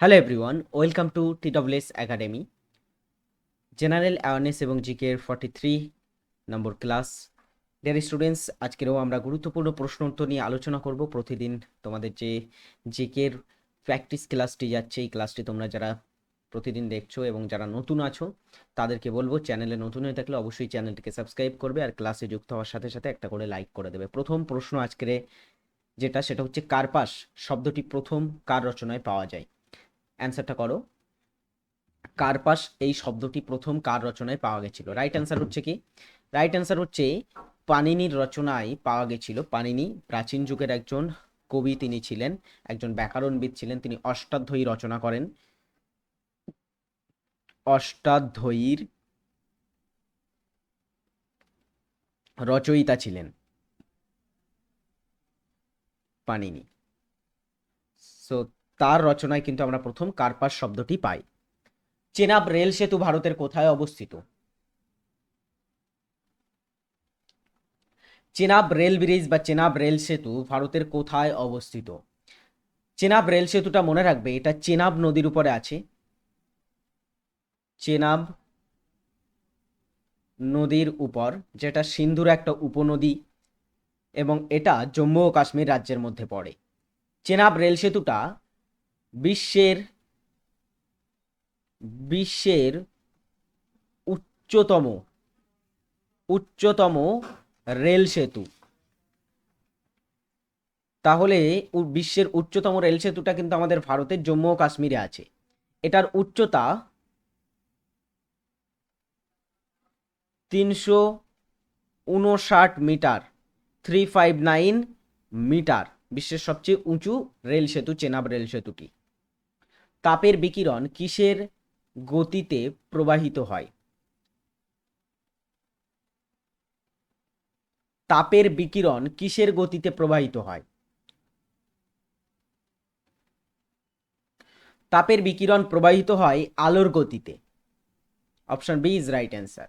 Hello everyone welcome to T TWS academy general awareness এবং G জিকের forty three number class dear students আজকেরও আমরা গুরুত্বপূর্ণ প্রশ্ন উত্তর নিয়ে আলোচনা করব। প্রতিদিন তোমাদের যে জিকের প্র্যাকটিস ক্লাসটি যাচ্ছে, এই ক্লাসটি তোমরা যারা প্রতিদিন দেখছ এবং যারা নতুন আছো, তাদেরকে বলব চ্যানেলে নতুন হয়ে থাকলে অবশ্যই চ্যানেলটিকে সাবস্ক্রাইব করবে আর ক্লাসে যুক্ত হওয়ার সাথে সাথে একটা করে লাইক করে দেবে। প্রথম প্রশ্ন আজকের যেটা, সেটা হচ্ছে কার্পাস শব্দটি প্রথম কার রচনায় পাওয়া যায়? অ্যান্সারটা করো। কার্পাস এই শব্দটি প্রথম কার রচনায় পাওয়া গেছিল? রাইট অ্যান্সার হচ্ছে কি? রাইট অ্যান্সার হচ্ছে পানিনির রচনায় পাওয়া গেছিল। পানিনি প্রাচীন যুগের একজন কবি, তিনি ছিলেন, একজন ব্যাকরণবিদ ছিলেন, তিনি অষ্টাধ্যায়ী রচনা করেন। অষ্টাধ্যায়ীর রচয়িতা ছিলেন পানিনি সো তার রচনায় কিন্তু আমরা প্রথম কার্পাস শব্দটি পাই। চেনাব রেল সেতু ভারতের কোথায় অবস্থিত? চেনাব রেল ব্রিজ বা চেনাব রেল সেতু ভারতের কোথায় অবস্থিত? চেনাব রেল সেতুটা মনে রাখবে, এটা চেনাব নদীর উপরে আছে। চেনাব নদীর উপর, যেটা সিন্ধুর একটা উপনদী এবং এটা জম্মু ও কাশ্মীর রাজ্যের মধ্যে পড়ে। চেনাব রেল সেতুটা বিশ্বের বিশ্বের উচ্চতম উচ্চতম রেল সেতু। তাহলে বিশ্বের উচ্চতম রেল সেতুটা কিন্তু আমাদের ভারতের জম্মু ও কাশ্মীরে আছে। এটার উচ্চতা তিনশো উনষাট metre three five nine metre, বিশ্বের সবচেয়ে উঁচু রেল সেতু, চেনাব রেল সেতুটি। তাপের বিকিরণ কিসের গতিতে প্রবাহিত হয়? তাপের বিকিরণ কিসের গতিতে প্রবাহিত হয়? তাপের বিকিরণ প্রবাহিত হয় আলোর গতিতে। Option B is right answer.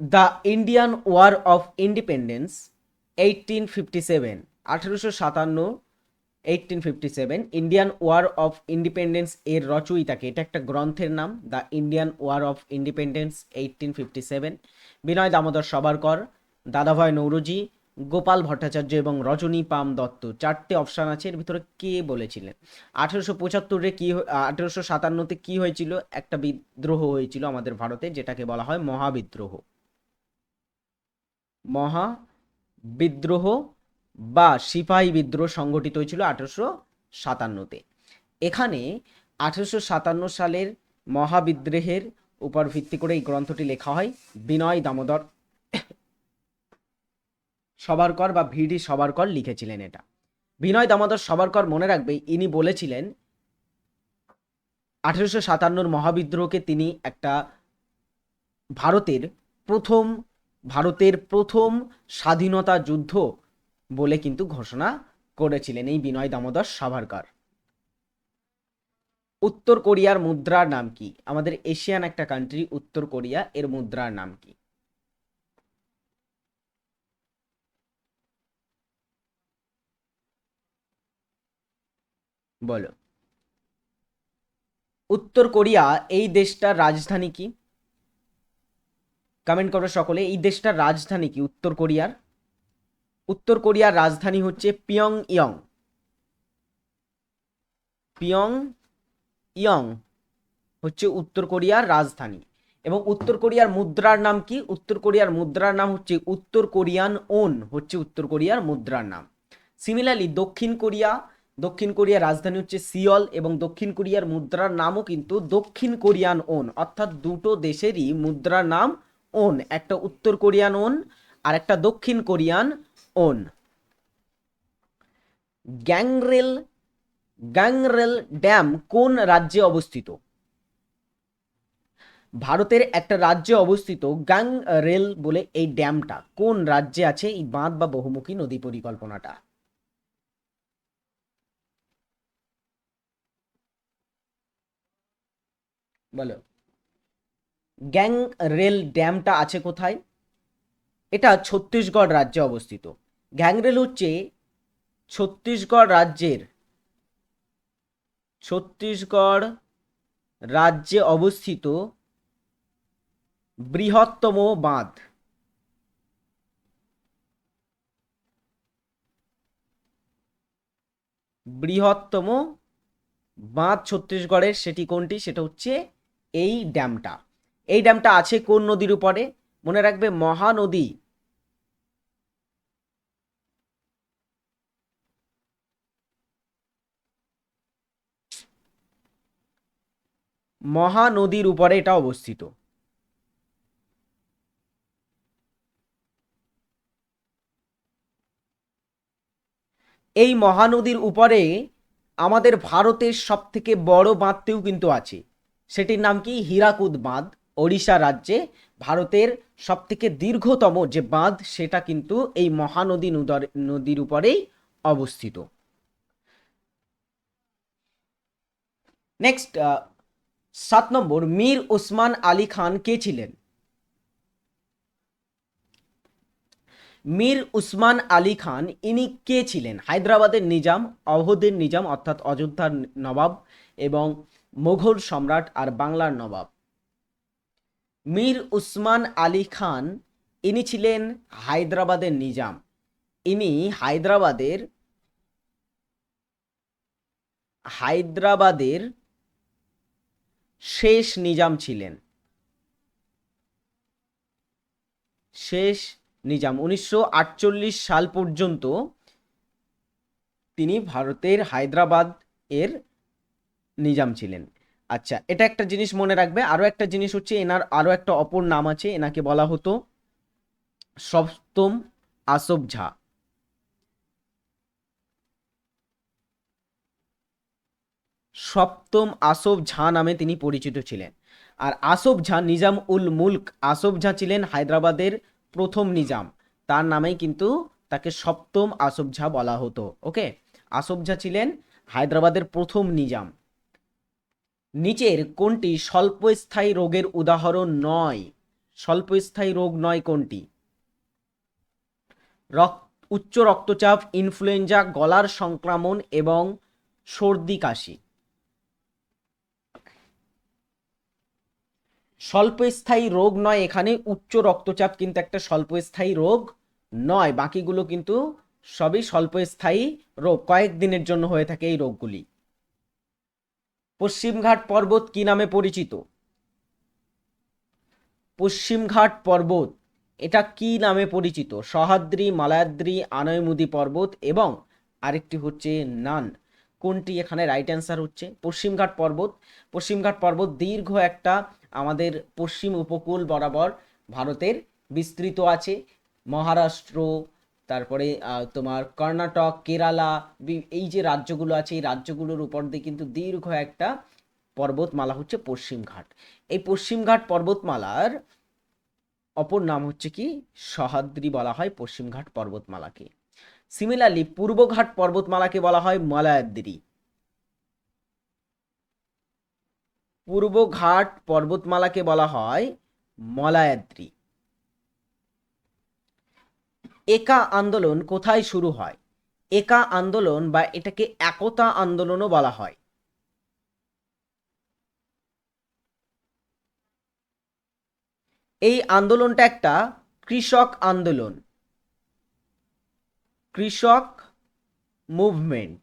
The Indian war of independence, eighteen fifty seven, আঠেরোশো সাতান্ন eighteen fifty seven Indian war of independence এর রচয়িতাকে, এটা একটা গ্রন্থের নাম the Indian war of independence eighteen fifty seven Vinay Damodar Savarkar, Dadabhai Naoroji, Gopal Bhattacharya এবং রজনী পাম দত্ত, চারটে অপশান আছে, এর ভিতরে কে বলেছিলেন? আঠেরোশো পঁচাত্তরে কি আঠেরোশো সাতান্নতে কি হয়েছিল? একটা বিদ্রোহ হয়েছিল আমাদের ভারতে, যেটাকে বলা হয় মহাবিদ্রোহ। মহা বিদ্রোহ বা সিপাহী বিদ্রোহ সংগঠিত হয়েছিল আঠেরোশো সাতান্নতে। এখানে আঠেরোশো সাতান্ন সালের মহাবিদ্রোহের উপর ভিত্তি করে এই গ্রন্থটি লেখা হয় বিনয় দামোদর। সবারকর বা ভিডি সবারকর লিখেছিলেন এটা। বিনয় দামোদর সবারকর মনে রাখবে, ইনি বলেছিলেন, আঠেরোশো সাতান্নর মহাবিদ্রোহকে তিনি একটা ভারতের প্রথম ভারতের প্রথম স্বাধীনতা যুদ্ধ বলে কিন্তু ঘোষণা করেছিলেন এই বিনয় দামোদর সাভারকার। উত্তর কোরিয়ার মুদ্রার নাম কি? আমাদের এশিয়ান একটা কান্ট্রি উত্তর কোরিয়া, এর মুদ্রার নাম কি? বলো। উত্তর কোরিয়া, এই দেশটার রাজধানী কি? কমেন্ট করো সকলে, এই দেশটার রাজধানী কি? উত্তর কোরিয়ার। উত্তর কোরিয়ার রাজধানী হচ্ছে পিয়ং ইয়ং পিয়ং ইয়ং হচ্ছে উত্তর কোরিয়ার রাজধানী। এবং উত্তর কোরিয়ার মুদ্রার নাম কি? উত্তর কোরিয়ার মুদ্রার নাম হচ্ছে উত্তর কোরিয়ান ওন, হচ্ছে উত্তর কোরিয়ার মুদ্রার নাম। সিমিলারলি দক্ষিণ কোরিয়া, দক্ষিণ কোরিয়ার রাজধানী হচ্ছে সিওল এবং দক্ষিণ কোরিয়ার মুদ্রার নামও কিন্তু দক্ষিণ কোরিয়ান ওন, অর্থাৎ দুটো দেশেরই মুদ্রার নাম ওন, একটা উত্তর কোরিয়ান ওন আর একটা দক্ষিণ Korean won Gangrel Gangrel dam কোন রাজ্যে অবস্থিত? ভারতের একটা রাজ্যে অবস্থিত গ্যাং রেল বলে এই ড্যামটা। কোন রাজ্যে আছে এই বাঁধ বা বহুমুখী নদী পরিকল্পনাটা? বলো। গ্যাং রেল ড্যামটা আছে কোথায়? এটা ছত্তিশগড় রাজ্যে অবস্থিত। গ্যাংরেল হচ্ছে ছত্তিশগড় রাজ্যের, ছত্তিশগড় রাজ্যে অবস্থিত বৃহত্তম বাঁধ। বৃহত্তম বাঁধ ছত্তিশগড়ের, সেটি কোনটি? সেটা হচ্ছে এই ড্যামটা। এই ড্যামটা আছে কোন নদীর উপরে? মনে রাখবে মহানদী মহানদীর উপরে এটা অবস্থিত। এই মহানদীর উপরে আমাদের ভারতের সব থেকে বড় বাঁধটিও কিন্তু আছে। সেটির নাম কি? হীরাকুদ বাঁধ। ওড়িশা রাজ্যে ভারতের সব থেকে দীর্ঘতম যে বাঁধ, সেটা কিন্তু এই মহানদী নদীর উপরেই অবস্থিত। নেক্সট সাত নম্বর, মীর ওসমান আলী খান কে ছিলেন? মীর উসমান আলী খান, ইনি কে ছিলেন? হায়দ্রাবাদের নিজাম অবধের নিজাম, অর্থাৎ অযোধ্যার নবাব এবং মোঘল সম্রাট আর বাংলার নবাব। মীর উসমান আলী খান, ইনি ছিলেন হায়দ্রাবাদের নিজাম। ইনি হায়দ্রাবাদের হায়দ্রাবাদের শেষ নিজাম ছিলেন। শেষ নিজাম। উনিশশো আটচল্লিশ সাল পর্যন্ত তিনি ভারতের হায়দ্রাবাদ এর নিজাম ছিলেন। আচ্ছা এটা একটা জিনিস মনে রাখবে। আরও একটা জিনিস হচ্ছে, এনার আরও একটা অপর নাম আছে, এনাকে বলা হতো সপ্তম আসফ ঝা। সপ্তম আসফ ঝা নামে তিনি পরিচিত ছিলেন। আর আসফ ঝা নিজাম উল মুল্ক আসফ ঝা ছিলেন হায়দ্রাবাদের প্রথম নিজাম। তার নামেই কিন্তু তাকে সপ্তম আসফ ঝা বলা হতো, ওকে? আসফ ঝা ছিলেন হায়দ্রাবাদের প্রথম নিজাম। নিচের কোনটি স্বল্পস্থায়ী রোগের উদাহরণ নয়? স্বল্পস্থায়ী রোগ নয় কোনটি? রক্ত, উচ্চ রক্তচাপ, ইনফ্লুয়েঞ্জা, গলার সংক্রমণ এবং সর্দি কাশি। স্বল্পস্থায়ী রোগ নয়, এখানে উচ্চ রক্তচাপ কিন্তু একটা স্বল্পস্থায়ী রোগ নয়, বাকিগুলো কিন্তু সবই স্বল্পস্থায়ী রোগ। কয়েকদিনের জন্য হয়ে থাকে এই রোগগুলি। পশ্চিমঘাট পর্বত কি নামে পরিচিত? পশ্চিমঘাট পর্বত, এটা কি নামে পরিচিত? সহাদ্রি মালায়াদ্রি, আনয়মুদি পর্বত এবং আরেকটি হচ্ছে নান। কোনটি এখানে রাইট অ্যান্সার হচ্ছে? পশ্চিমঘাট পর্বত। পশ্চিমঘাট পর্বত দীর্ঘ একটা আমাদের পশ্চিম উপকূল বরাবর ভারতের বিস্তৃত আছে। মহারাষ্ট্র, তারপরে তোমার কর্ণাটক, কেরালা এই যে রাজ্যগুলো আছে, এই রাজ্যগুলোর উপর দিয়ে কিন্তু দীর্ঘ একটা পর্বতমালা হচ্ছে পশ্চিমঘাট। এই পশ্চিমঘাট পর্বতমালার অপর নাম হচ্ছে কি? সহাদ্রি বলা হয় পশ্চিমঘাট পর্বতমালাকে। সিমিলারলি পূর্বঘাট পর্বতমালাকে বলা হয় মালায়াদ্রি পূর্বঘাট পর্বতমালাকে বলা হয় মলায়াদ্রি একা আন্দোলন কোথায় শুরু হয়? একা আন্দোলন বা এটাকে একতা আন্দোলনও বলা হয়। এই আন্দোলনটা একটা কৃষক আন্দোলন। কৃষক মুভমেন্ট।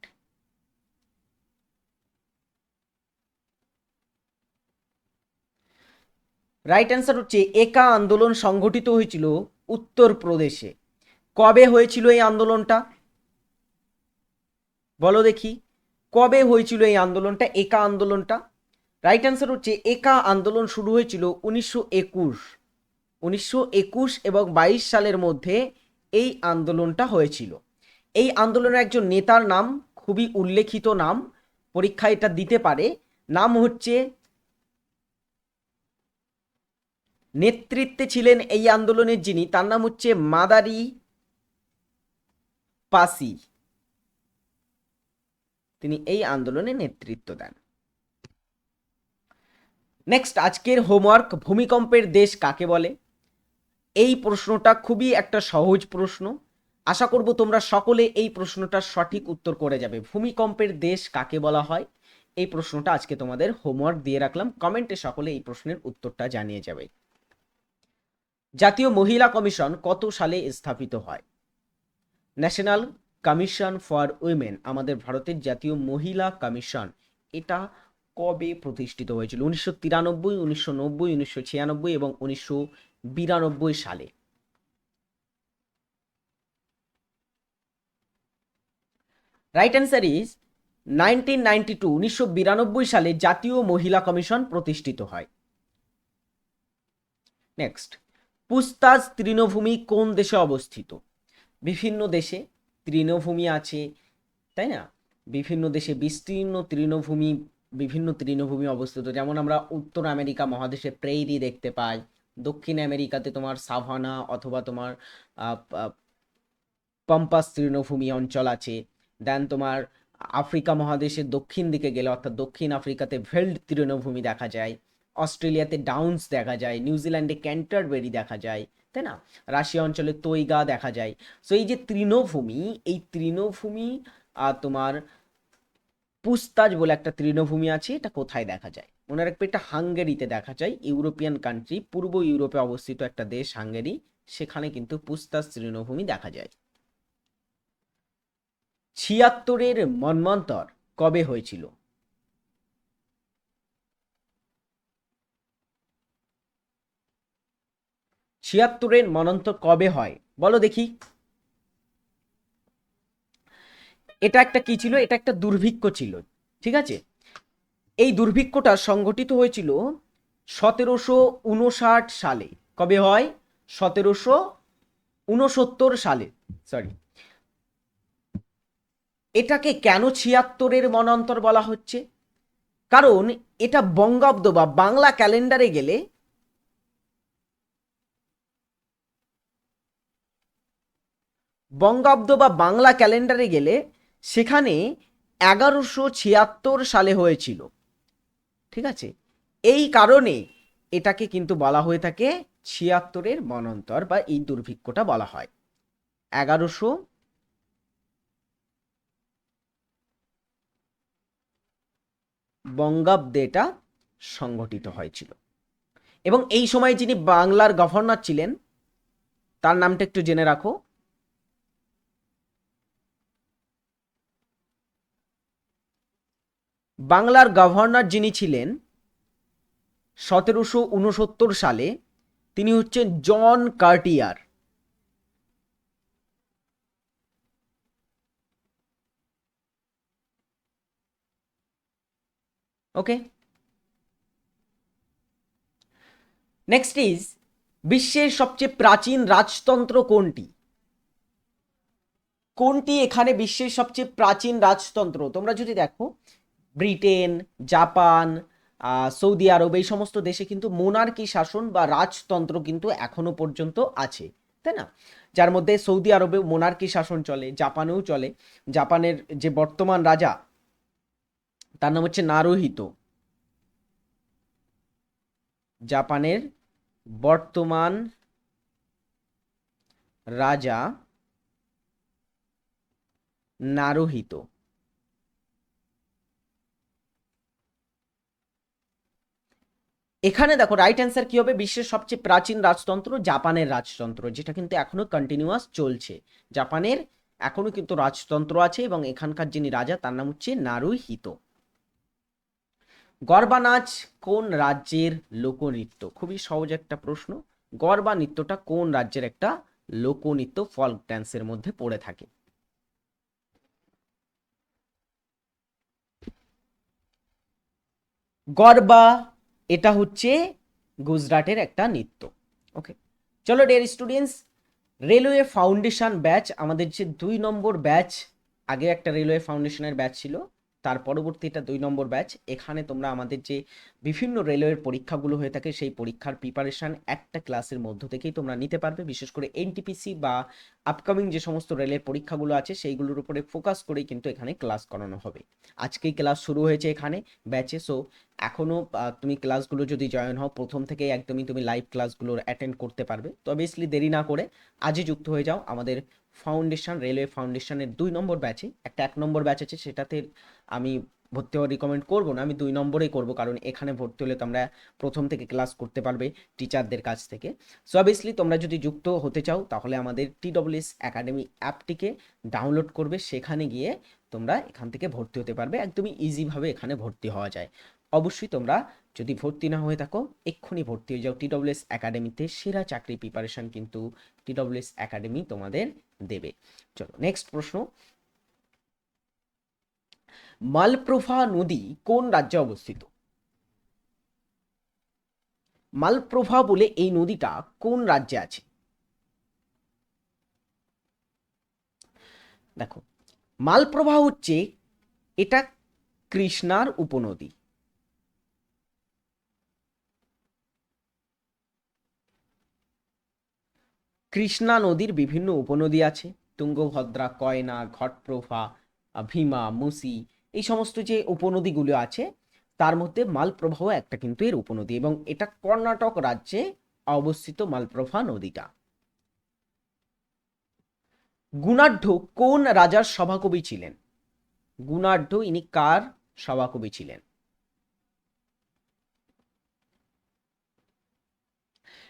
রাইট অ্যান্সার হচ্ছে, একা আন্দোলন সংগঠিত হয়েছিল উত্তরপ্রদেশে। কবে হয়েছিল এই আন্দোলনটা? বলো দেখি, কবে হয়েছিল এই আন্দোলনটা, একা আন্দোলনটা? রাইট অ্যান্সার হচ্ছে, একা আন্দোলন শুরু হয়েছিল উনিশশো একুশ। উনিশশো একুশ এবং বাইশ সালের মধ্যে এই আন্দোলনটা হয়েছিল। এই আন্দোলনের একজন নেতার নাম, খুবই উল্লেখিত নাম, পরীক্ষা এটা দিতে পারে। নাম হচ্ছে নেতৃত্বে ছিলেন এই আন্দোলনের যিনি, তার নাম হচ্ছে মাদারি পাসি। তিনি এই আন্দোলনে নেতৃত্ব দেন। নেক্সট আজকের হোমওয়ার্ক ভূমিকম্পের দেশ কাকে বলে? এই প্রশ্নটা খুবই একটা সহজ প্রশ্ন। আশা করব তোমরা সকলে এই প্রশ্নটার সঠিক উত্তর করে যাবে। ভূমিকম্পের দেশ কাকে বলা হয়? এই প্রশ্নটা আজকে তোমাদের হোমওয়ার্ক দিয়ে রাখলাম। কমেন্টে সকলে এই প্রশ্নের উত্তরটা জানিয়ে যাবে। জাতীয় মহিলা কমিশন কত সালে স্থাপিত হয়? ন্যাশনাল কমিশন ফর উইমেন আমাদের ভারতের জাতীয় মহিলা কমিশন। এটা কবে প্রতিষ্ঠিত হয়েছিল? উনিশশো তিরানব্বই, উনিশশো নব্বই, উনিশশো ছিয়ানব্বই এবং উনিশশো বিরানব্বই সালে। Right answer is nineteen ninety two উনিশশো বিরানব্বই সালে জাতীয় মহিলা কমিশন প্রতিষ্ঠিত হয়। নেক্সট পুস্তাজ তৃণভূমি কোন দেশে অবস্থিত? বিভিন্ন দেশে তৃণভূমি আছে, তাই না? বিভিন্ন দেশে বিস্তীর্ণ তৃণভূমি, বিভিন্ন তৃণভূমি অবস্থিত। যেমন আমরা উত্তর আমেরিকা মহাদেশে প্রেইরি দেখতে পাই দক্ষিণ আমেরিকাতে তোমার সাভানা অথবা তোমার পম্পাস তৃণভূমি অঞ্চল আছে। দেন তোমার আফ্রিকা মহাদেশের দক্ষিণ দিকে গেলে অর্থাৎ দক্ষিণ আফ্রিকাতে ভেল্ড তৃণভূমি দেখা যায়। অস্ট্রেলিয়াতে ডাউন্স দেখা যায়। নিউজিল্যান্ডে ক্যান্টারবেরি দেখা যায়। তাই না? রাশিয়া অঞ্চলে তৈগা দেখা যায়। সো এই যে তৃণভূমি, এই তৃণভূমি তোমার পুস্তাজ বলে একটা তৃণভূমি আছে। এটা কোথায় দেখা যায়? মনে রাখবে এটা হাঙ্গেরিতে দেখা যায়, ইউরোপিয়ান কান্ট্রি পূর্ব ইউরোপে অবস্থিত একটা দেশ হাঙ্গেরি, সেখানে কিন্তু পুস্তাজ তৃণভূমি দেখা যায়। ছিয়াত্তরের মন্মন্তর কবে হয়েছিল? ছিয়াত্তরের মনন্তর কবে হয়? বলো দেখি। এটা একটা কি ছিল? এটা একটা দুর্ভিক্ষ ছিল, ঠিক আছে? এই দুর্ভিক্ষটা সংগঠিত হয়েছিল সতেরোশো উনষাট সালে। কবে হয়? সতেরোশো উনসত্তর সালে। সরি এটাকে কেন ছিয়াত্তরের মনান্তর বলা হচ্ছে? কারণ এটা বঙ্গাব্দ বা বাংলা ক্যালেন্ডারে গেলে বঙ্গাব্দ বা বাংলা ক্যালেন্ডারে গেলে সেখানে এগারোশো ছিয়াত্তর সালে হয়েছিল। ঠিক আছে? এই কারণে এটাকে কিন্তু বলা হয়ে থাকে ছিয়াত্তরের মনন্তর বা এই দুর্ভিক্ষটা বলা হয়। এগারোশো বঙ্গাব্দে এটা সংগঠিত হয়েছিল। এবং এই সময় যিনি বাংলার গভর্নর ছিলেন, তার নামটা একটু জেনে রাখো। বাংলার গভর্নর যিনি ছিলেন, সতেরোশো উনসত্তর সালে তিনি হচ্ছেন John Cartier. Okay next is বিশ্বের সবচেয়ে প্রাচীন রাজতন্ত্র কোনটি? কোনটি এখানে বিশ্বের সবচেয়ে প্রাচীন রাজতন্ত্র? তোমরা যদি দেখো ব্রিটেন, জাপান সৌদি আরব এই সমস্ত দেশে কিন্তু মোনার্কি শাসন বা রাজতন্ত্র কিন্তু এখনও পর্যন্ত আছে, তাই না? যার মধ্যে সৌদি আরবে মোনার্কি শাসন চলে, জাপানেও চলে। জাপানের যে বর্তমান রাজা, তার নাম হচ্ছে নারোহিত। জাপানের বর্তমান রাজা নারোহিত। এখানে দেখো রাইট অ্যান্সার কি হবে? বিশ্বের সবচেয়ে প্রাচীন রাজতন্ত্র জাপানের রাজতন্ত্র, যেটা কিন্তু এখনও কন্টিনিউয়াস চলছে। জাপানের এখনও কিন্তু রাজতন্ত্র আছে এবং এখানকার যিনি রাজা, তার নাম হচ্ছে নারুহিত। গরবা নাচ কোন রাজ্যের লোকনৃত্য? খুবই সহজ একটা প্রশ্ন। গরবা নৃত্যটা কোন রাজ্যের একটা লোকনৃত্য? ফল্ক ড্যান্সের মধ্যে পড়ে থাকে। গরবা এটা হচ্ছে গুজরাটের একটা নৃত্য। ওকে চলো dear students railway foundation batch আমাদের যে দুই নম্বর ব্যাচ আগে একটা রেলওয়ে ফাউন্ডেশনের ব্যাচ ছিল। তার পরবর্তী এটা দুই নম্বর ব্যাচ। এখানে তোমরা আমাদের যে বিভিন্ন রেলওয়ের পরীক্ষাগুলো হয়ে থাকে, সেই পরীক্ষার প্রিপারেশান একটা ক্লাসের মধ্য থেকেই তোমরা নিতে পারবে। বিশেষ করে এনটিপিসি বা আপকামিং যে সমস্ত রেলের পরীক্ষাগুলো আছে, সেইগুলোর উপরে ফোকাস করেই কিন্তু এখানে ক্লাস করানো হবে। আজকেই ক্লাস শুরু হয়েছে এখানে ব্যাচে সো এখনও তুমি ক্লাসগুলো যদি জয়েন হও, প্রথম থেকেই একদমই তুমি লাইভ ক্লাসগুলোর অ্যাটেন্ড করতে পারবে। তো অবভিয়াসলি দেরি না করে আজই যুক্ত হয়ে যাও আমাদের ফাউন্ডেশন, রেলওয়ে ফাউন্ডেশনের দুই নম্বর ব্যাচে, একটা এক নম্বর ব্যাচ আছে, সেটাতে আমি ভর্তি হওয়া রিকমেন্ড করব না, আমি দুই নম্বরেই করব, কারণ এখানে ভর্তি হলে তোমরা প্রথম থেকে ক্লাস করতে পারবে টিচারদের কাছ থেকে। সো অবভিয়াসলি তোমরা যদি যুক্ত হতে চাও, তাহলে আমাদের টি টিডব্লিউএস একাডেমি অ্যাপটিকে ডাউনলোড করবে, সেখানে গিয়ে তোমরা এখান থেকে ভর্তি হতে পারবে, একদমই ইজিভাবে এখানে ভর্তি হওয়া যায়। অবশ্যই তোমরা যদি ভর্তি না হয়ে থাকো, এক্ষুনি ভর্তি হয়ে যাও টিডব্লিউএস একাডেমিতে। সেরা চাকরি প্রিপারেশন কিন্তু টিডব্লিউএস একাডেমি তোমাদের দেবে। চলো নেক্সট প্রশ্ন। মালপ্রভা নদী কোন রাজ্যে অবস্থিত? মালপ্রভা বলে এই নদীটা কোন রাজ্যে আছে? দেখো, মালপ্রভা হচ্ছে, এটা কৃষ্ণার উপনদী। কৃষ্ণা নদীর বিভিন্ন উপনদী আছে। তুঙ্গভদ্রা, কয়না, ঘটপ্রভা, ভীমা, মুসি, এই সমস্ত যে উপনদীগুলো আছে, তার মধ্যে মালপ্রভা একটা কিন্তু এর উপনদী এবং এটা কর্ণাটক রাজ্যে অবস্থিত মালপ্রভা নদীটা। গুণাঢ্য কোন রাজার সভাকবি ছিলেন? গুণাঢ্য ইনি কার সভাকবি ছিলেন?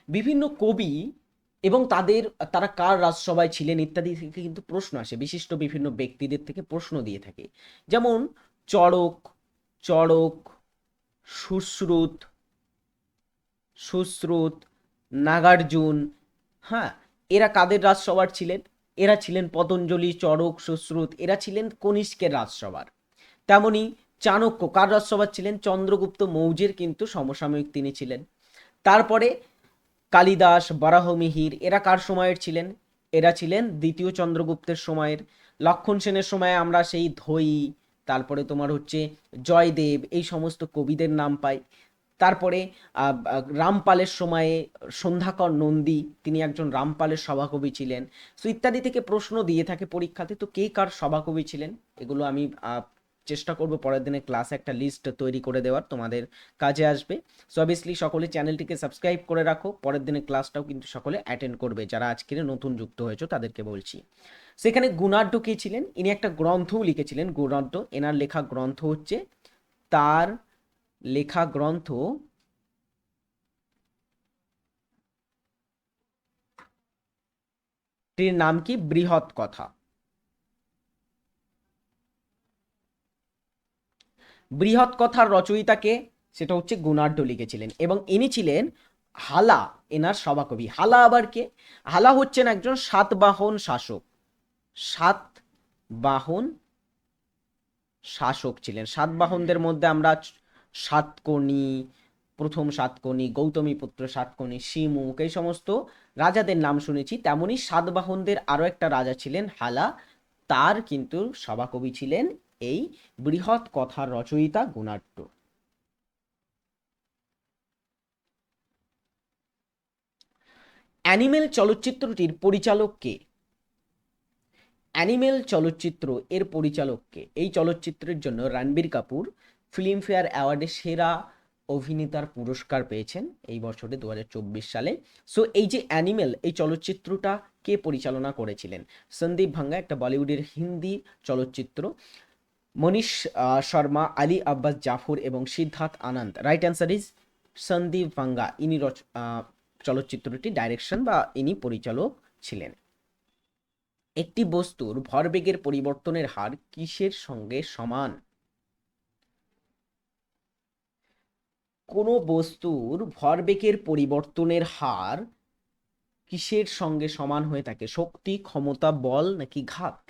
বিভিন্ন কবি এবং তাদের, তারা কার রাজসভায় ছিলেন ইত্যাদি থেকে কিন্তু প্রশ্ন আসে, বিশিষ্ট বিভিন্ন ব্যক্তিদের থেকে প্রশ্ন দিয়ে থাকে। যেমন, চড়ক চড়ক, সুশ্রুত সুশ্রুত, নাগার্জুন হ্যাঁ এরা কাদের রাজসভার ছিলেন? এরা ছিলেন পতঞ্জলি, চড়ক, সুশ্রুত, এরা ছিলেন কনিষ্কের রাজসভার। তেমনি চাণক্য, কার রাজসভার ছিলেন? চন্দ্রগুপ্ত মৌর্যের কিন্তু সমসাময়িক তিনি ছিলেন। তারপরে কালিদাস, বারাহমিহির, এরা কার সময়ের ছিলেন? এরা ছিলেন দ্বিতীয় চন্দ্রগুপ্তের সময়ের। লক্ষণ সেনের সময় আমরা সেই ধৈ তারপরে তোমার হচ্ছে জয়দেব, এই সমস্ত কবিদের নাম পাই। তারপরে রামপালের সময়ে সন্ধ্যাকর নন্দী, তিনি একজন রামপালের সভাকবি ছিলেন। সো ইত্যাদি থেকে প্রশ্ন দিয়ে থাকে পরীক্ষাতে, তো কে কার সভাকবি ছিলেন? এগুলো আমি চেষ্টা করব পরের দিনে ক্লাসে একটা লিস্ট তৈরি করে দেওয়ার, তোমাদের কাজে আসবে। সো অবভিয়াসলি সকলে চ্যানেলটিকে সাবস্ক্রাইব করে রাখো, পরের দিনে ক্লাসটাও কিন্তু সকলে অ্যাটেন্ড করবে, যারা আজকের নতুন যুক্ত হয়েছে তাদেরকে বলছি। সেখানে গুণাঢ্য কে ছিলেন? ইনি একটা গ্রন্থও লিখেছিলেন, গুণাঢ্য। এনার লেখা গ্রন্থ হচ্ছে, তার লেখা গ্রন্থ টির নাম কি? বৃহৎ কথা। বৃহৎ কথার রচয়িতাকে, সেটা হচ্ছে গুণাঢ্য লিখেছিলেন এবং ইনি ছিলেন হালা, এনার সভাকবি। হালা আবার কে? হালা হচ্ছেন একজন সাতবাহন শাসক। সাত বাহন শাসক ছিলেন। সাতবাহনদের মধ্যে আমরা সাতকর্ণী প্রথম সাতকর্ণী গৌতমী পুত্র সাতকর্ণী শিমুক এই সমস্ত রাজাদের নাম শুনেছি। তেমনি সাতবাহনদের আরও একটা রাজা ছিলেন হালা। তার কিন্তু সভাকবি ছিলেন এই বৃহৎ কথার রচয়িতা গুণাট্য অ্যানিমেল চলচ্চিত্রটির পরিচালক কে? অ্যানিমেল চলচ্চিত্র এর পরিচালক কে? এই চলচ্চিত্রের জন্য রণবীর কাপুর ফিল্মফেয়ার অ্যাওয়ার্ডে সেরা অভিনেতার পুরস্কার পেয়েছেন এই বছরে দু হাজার চব্বিশ সালে। সো এই যে অ্যানিমেল, এই চলচ্চিত্রটা কে পরিচালনা করেছিলেন? সন্দীপ ভাঙ্গা, একটা বলিউডের হিন্দি চলচ্চিত্র। মনীষ শর্মা, আলী আব্বাস, জাফর এবং Siddharth Anand. Right answer is Sandeep Vanga. ইনি রচ চলচ্চিত্রটি ডাইরেকশন বা ইনি পরিচালক ছিলেন। একটি বস্তুর ভরবেগের পরিবর্তনের হার কিসের সঙ্গে সমান? কোনো বস্তুর ভরবেগের পরিবর্তনের হার কিসের সঙ্গে সমান হয়ে থাকে? শক্তি, ক্ষমতা, বল নাকি ঘাত?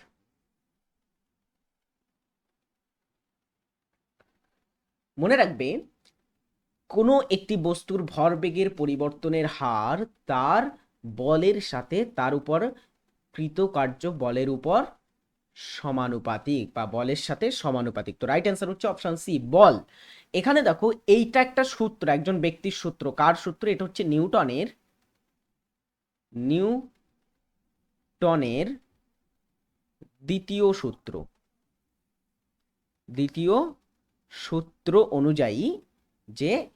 মনে রাখবে, কোনো একটি বস্তুর ভরবেগের পরিবর্তনের হার তার বলের সাথে তার উপর কৃতকার্য বলের উপর সমানুপাতিক বা বলের সাথে সমানুপাতিক। তো রাইট অ্যান্সার হচ্ছে অপশান সি বল। এখানে দেখো, এইটা একটা সূত্র, একজন ব্যক্তির সূত্র। কার সূত্র? এটা হচ্ছে নিউটনের নিউটনের দ্বিতীয় সূত্র। দ্বিতীয় সূত্র অনুযায়ী যে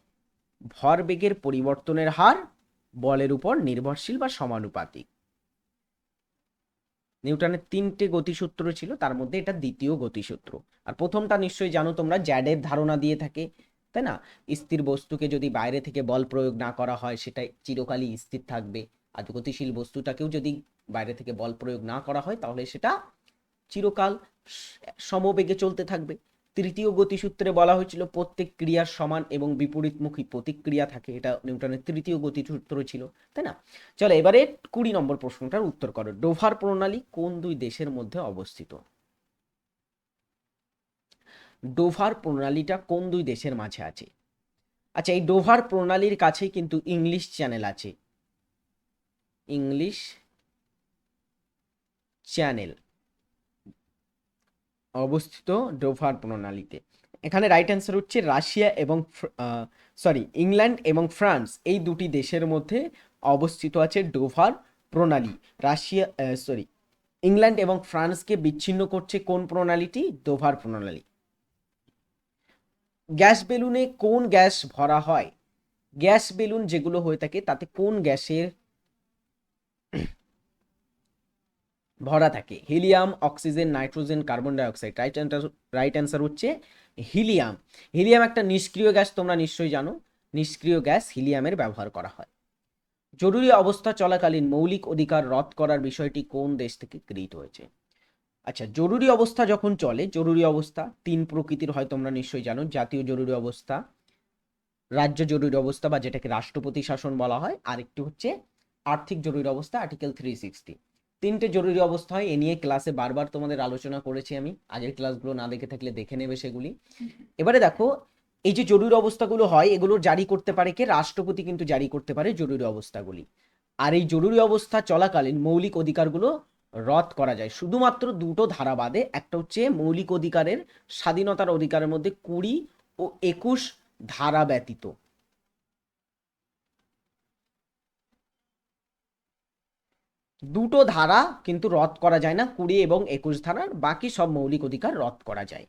ভরবেগের পরিবর্তনের হার বলের উপর নির্ভরশীল বা সমানুপাতিক। নিউটনের তিনটে গতিসূত্র ছিল, তার মধ্যে এটা দ্বিতীয় গতিসূত্র। আর প্রথমটা নিশ্চয়ই জানো তোমরা, জ্যাডের ধারণা দিয়ে থাকে, তাই না? স্থির বস্তুকে যদি বাইরে থেকে বল প্রয়োগ না করা হয়, সেটা চিরকালই স্থির থাকবে। আর গতিশীল বস্তুটাকেও যদি বাইরে থেকে বল প্রয়োগ না করা হয়, তাহলে সেটা চিরকাল সমবেগে চলতে থাকবে। তৃতীয় গতিসূত্রে বলা হয়েছিল প্রত্যেক ক্রিয়ার সমান এবং বিপরীতমুখী প্রতিক্রিয়া থাকে। এটা নিউটনের তৃতীয় গতিসূত্র ছিল, তাই না? চলো এবারে কুড়ি নম্বর প্রশ্নটার উত্তর করো। ডোভার প্রণালী কোন দুই দেশের মধ্যে অবস্থিত? ডোভার প্রণালীটা কোন দুই দেশের মাঝে আছে? আচ্ছা এই ডোভার প্রণালীর কাছেই কিন্তু ইংলিশ চ্যানেল আছে। English channel. অবস্থিত ডোভার প্রণালীতে। এখানে রাইট অ্যান্সার হচ্ছে রাশিয়া এবং সরি ইংল্যান্ড এবং ফ্রান্স। এই দুটি দেশের মধ্যে অবস্থিত আছে ডোভার প্রণালী। রাশিয়া সরি ইংল্যান্ড এবং ফ্রান্সকে বিচ্ছিন্ন করছে কোন প্রণালীটি? ডোভার প্রণালী। গ্যাস বেলুনে কোন গ্যাস ভরা হয়? গ্যাস বেলুন যেগুলো হয়ে থাকে, তাতে কোন গ্যাসের ভরা থাকে। Helium, oxygen, nitrogen, carbon dioxide. Right answer right answer হচ্ছে হিলিয়াম। হিলিয়াম একটা নিষ্ক্রিয় গ্যাস, তোমরা নিশ্চয়ই জানো। নিষ্ক্রিয় গ্যাস হিলিয়ামের ব্যবহার করা হয়। জরুরি অবস্থা চলাকালীন মৌলিক অধিকার রদ করার বিষয়টি কোন দেশ থেকে গৃহীত হয়েছে? আচ্ছা জরুরি অবস্থা যখন চলে, জরুরি অবস্থা, তিন প্রকৃতির হয়, তোমরা নিশ্চয়ই জানো। জাতীয় জরুরি অবস্থা, রাজ্য জরুরি অবস্থা বা যেটাকে রাষ্ট্রপতি শাসন বলা হয়, আরেকটি হচ্ছে আর্থিক জরুরি অবস্থা আর্টিকেল থ্রি সিক্সটি তিনটে জরুরি অবস্থা হয় এ নিয়ে ক্লাসে বারবার তোমাদের আলোচনা করেছি আমি। আগের ক্লাসগুলো না দেখে থাকলে দেখে নেবে সেগুলি। এবারে দেখো এই যে জরুরি অবস্থাগুলো হয় এগুলো জারি করতে পারে কে? রাষ্ট্রপতি কিন্তু জারি করতে পারে জরুরি অবস্থাগুলি। আর এই জরুরি অবস্থা চলাকালীন মৌলিক অধিকারগুলো রদ করা যায়। শুধুমাত্র দুটো ধারা বাদে একটা হচ্ছে মৌলিক অধিকারের স্বাধীনতার অধিকারের মধ্যে কুড়ি ও একুশ ধারা ব্যতীত। দুটো ধারা কিন্তু রদ করা যায় না, কুড়ি এবং একুশ ধারার, বাকি সব মৌলিক অধিকার রদ করা যায়।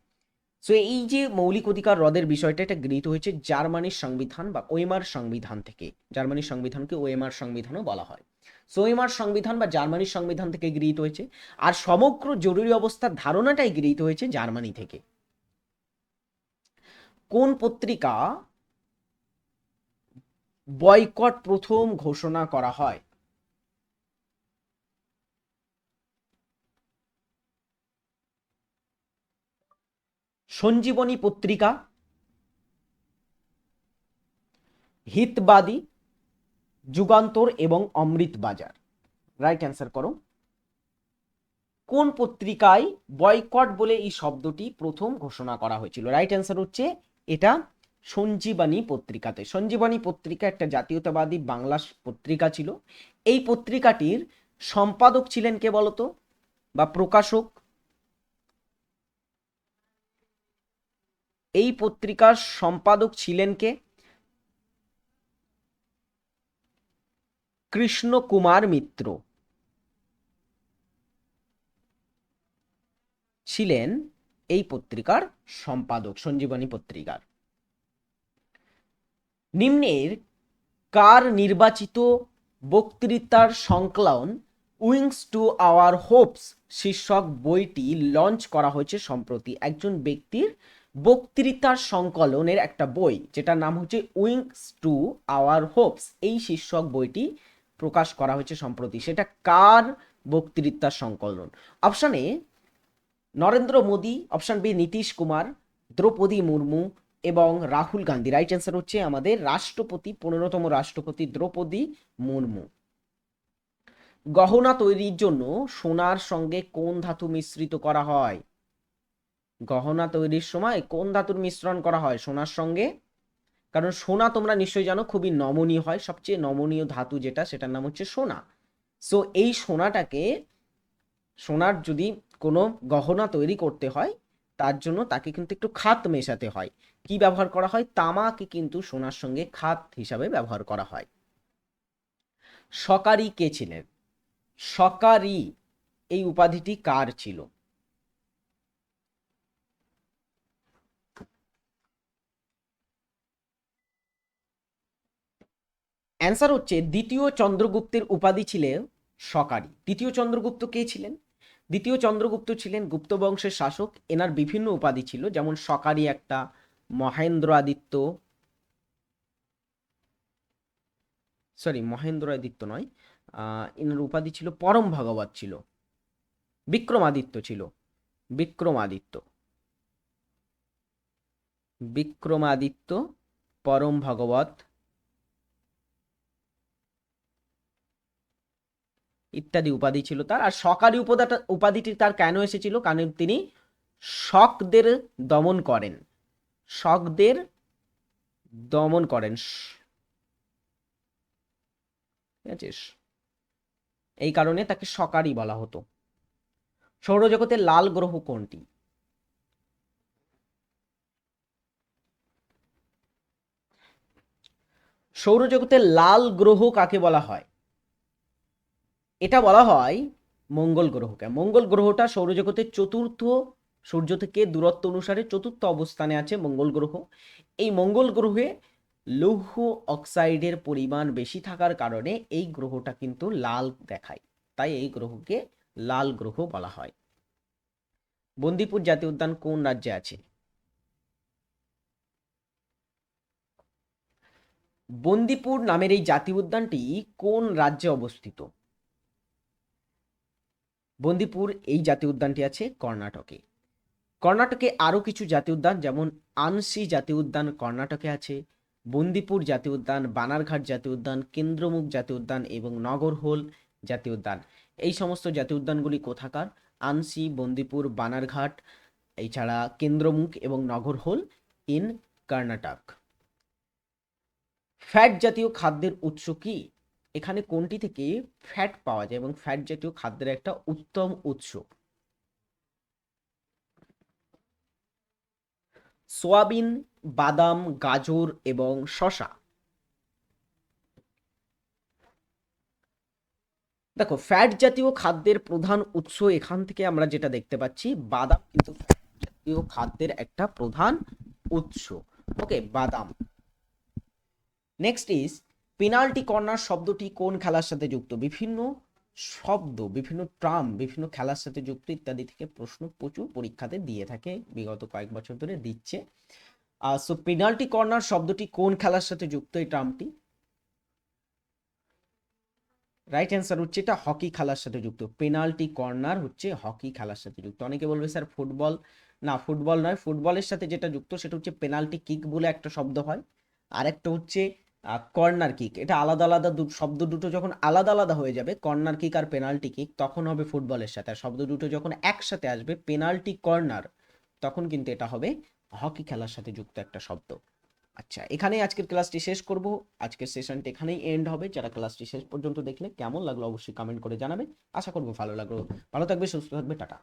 সো এই যে মৌলিক অধিকার রদের বিষয়টা, এটা গৃহীত হয়েছে জার্মানির সংবিধান বা ওয়েমার সংবিধান থেকে। জার্মানির সংবিধানকে ওয়েমার সংবিধানও বলা হয়। সো ওয়েমার সংবিধান বা জার্মানির সংবিধান থেকে গৃহীত হয়েছে। আর সমগ্র জরুরি অবস্থার ধারণাটাই গৃহীত হয়েছে জার্মানি থেকে। কোন পত্রিকা বয়কট প্রথম ঘোষণা করা হয়? সঞ্জীবনী পত্রিকা, হিতবাদী, যুগান্তর এবং অমৃত বাজার। রাইট অ্যান্সার করো। কোন পত্রিকায় বয়কট বলে এই শব্দটি প্রথম ঘোষণা করা হয়েছিল? রাইট অ্যান্সার হচ্ছে এটা সঞ্জীবনী পত্রিকাতে। সঞ্জীবনী পত্রিকা একটা জাতীয়তাবাদী বাংলা পত্রিকা ছিল। এই পত্রিকাটির সম্পাদক ছিলেন কে বলতো? বা প্রকাশক এই পত্রিকার সম্পাদক ছিলেন কে? কৃষ্ণ কুমার মিত্র। ছিলেন এই পত্রিকার সম্পাদক, সঞ্জীবনী পত্রিকার। নিম্নের কার নির্বাচিত বক্তৃতার সংকলন উইংস টু আওয়ার হোপস শীর্ষক বইটি লঞ্চ করা হয়েছে সম্প্রতি। একজন ব্যক্তির বক্তৃতার সংকলনের একটা বই, যেটার নাম হচ্ছে উইংস টু আওয়ার হোপস। এই শীর্ষক বইটি প্রকাশ করা হয়েছে সম্প্রতি। সেটা কার বক্তৃতার সংকলন? Option A, Narendra Modi, option B, Nitish Kumar, Droupadi Murmu এবং রাহুল গান্ধী। রাইট অ্যান্সার হচ্ছে আমাদের রাষ্ট্রপতি, পনেরোতম রাষ্ট্রপতি দ্রৌপদী মুর্মু। গহনা তৈরির জন্য সোনার সঙ্গে কোন ধাতু মিশ্রিত করা হয়? গহনা তৈরির সময় কোন ধাতুর মিশ্রণ করা হয় সোনার সঙ্গে? কারণ সোনা তোমরা নিশ্চয়ই জানো খুবই নমনীয় হয়, সবচেয়ে নমনীয় ধাতু যেটা সেটার নাম হচ্ছে সোনা। সো এই সোনাটাকে, সোনার যদি কোনো গহনা তৈরি করতে হয়, তার জন্য তাকে কিন্তু একটু খাত মেশাতে হয়। কি ব্যবহার করা হয়? তামাকে কিন্তু সোনার সঙ্গে খাত হিসাবে ব্যবহার করা হয়। সকারি কে ছিলেন? সকারি, এই উপাধিটি কার ছিল? অ্যান্সার হচ্ছে, দ্বিতীয় চন্দ্রগুপ্তের উপাধি ছিল সকারি। দ্বিতীয় চন্দ্রগুপ্ত কে ছিলেন? দ্বিতীয় চন্দ্রগুপ্ত ছিলেন গুপ্ত বংশের শাসক। এনার বিভিন্ন উপাধি ছিল, যেমন সকারি একটা মহেন্দ্র আদিত্য সরি মহেন্দ্র আদিত্য নয় এনার উপাধি ছিল, পরম ভগবত ছিল, বিক্রমাদিত্য ছিল, বিক্রমাদিত্য বিক্রমাদিত্য, পরম ভগবত ইত্যাদি উপাধি ছিল তার। আর সকারি উপদাটা, উপাধিটি তার কেন এসেছিল? কারণ তিনি শকদের দমন করেন। শকদের দমন করেন। এই কারণে তাকে সকারি বলা হতো। সৌরজগতের লাল গ্রহ কোনটি? সৌরজগতের লাল গ্রহ কাকে বলা হয়? এটা বলা হয় মঙ্গল গ্রহকে মঙ্গল গ্রহটা সৌরজগতের চতুর্থ সূর্য থেকে দূরত্ব অনুসারে চতুর্থ অবস্থানে আছে মঙ্গল গ্রহ। এই মঙ্গল গ্রহে লৌহ অক্সাইডের পরিমাণ বেশি থাকার কারণে এই গ্রহটা কিন্তু লাল দেখায়। তাই এই গ্রহকে লাল গ্রহ বলা হয়। বন্দিপুর জাতীয় উদ্যান কোন রাজ্যে আছে? বন্দিপুর নামের এই জাতীয় উদ্যানটি কোন রাজ্যে অবস্থিত? বন্দিপুর এই জাতীয় উদ্যানটি আছে কর্ণাটকে। কর্ণাটকে আরও কিছু জাতীয় উদ্যান, যেমন আনসি জাতীয় উদ্যান কর্ণাটকে আছে, বন্দিপুর জাতীয় উদ্যান, বানারঘাট জাতীয় উদ্যান, কেন্দ্রমুখ জাতীয় উদ্যান এবং নগরহোল জাতীয় উদ্যান। এই সমস্ত জাতীয় উদ্যানগুলি কোথাকার? আনসি, বন্দিপুর, বানারঘাট, এছাড়া কেন্দ্রমুখ এবং নগরহোল ইন কর্ণাটক। ফ্যাট জাতীয় খাদ্যের উৎস কি? এখানে কোনটি থেকে ফ্যাট পাওয়া যায় এবং ফ্যাট জাতীয় খাদ্যের একটা উত্তম উৎস? সোয়াবিন, বাদাম, গাজর এবং শসা। দেখো ফ্যাট জাতীয় খাদ্যের প্রধান উৎস এখান থেকে আমরা যেটা দেখতে পাচ্ছি, বাদাম কিন্তু জাতীয় খাদ্যের একটা প্রধান উৎস। ওকে বাদাম। নেক্সট ইজ পেনাল্টি কর্নার শব্দটি কোন খেলার সাথে যুক্ত? বিভিন্ন শব্দ, বিভিন্ন ট্রাম, বিভিন্ন খেলার সাথে যুক্ত ইত্যাদি থেকে প্রশ্ন প্রচুর পরীক্ষাতে দিয়ে থাকে, বিগত কয়েক বছর ধরে দিচ্ছে। সো পেনাল্টি কর্নার শব্দটি কোন খেলার সাথে যুক্ত এই ট্রামটি? রাইট অ্যান্সার হচ্ছে এটা হকি খেলার সাথে যুক্ত। পেনাল্টি কর্নার হচ্ছে হকি খেলার সাথে যুক্ত। অনেকে বলবে, স্যার, ফুটবল? না, ফুটবল নয়। ফুটবলের সাথে যেটা যুক্ত সেটা হচ্ছে পেনাল্টি কিক বলে একটা শব্দ হয়। আর একটা হচ্ছে কর্নার কিক এটা আলাদা আলাদা শব্দ দুটো যখন আলাদা আলাদা হয়ে যাবে কর্নার কিক আর পেনাল্টি কিক তখন হবে ফুটবলের সাথে। আর শব্দ দুটো যখন একসাথে আসবে পেনাল্টি কর্নার তখন কিন্তু এটা হবে হকি খেলার সাথে যুক্ত একটা শব্দ। আচ্ছা এখানেই আজকের ক্লাসটি শেষ করব। আজকের সেশনটি এখানেই এন্ড হবে। যারা ক্লাসটি শেষ পর্যন্ত দেখলে কেমন লাগল অবশ্যই কমেন্ট করে জানাবে। আশা করব ভালো লাগল। ভালো থাকবে, সুস্থ থাকবে, টাটা।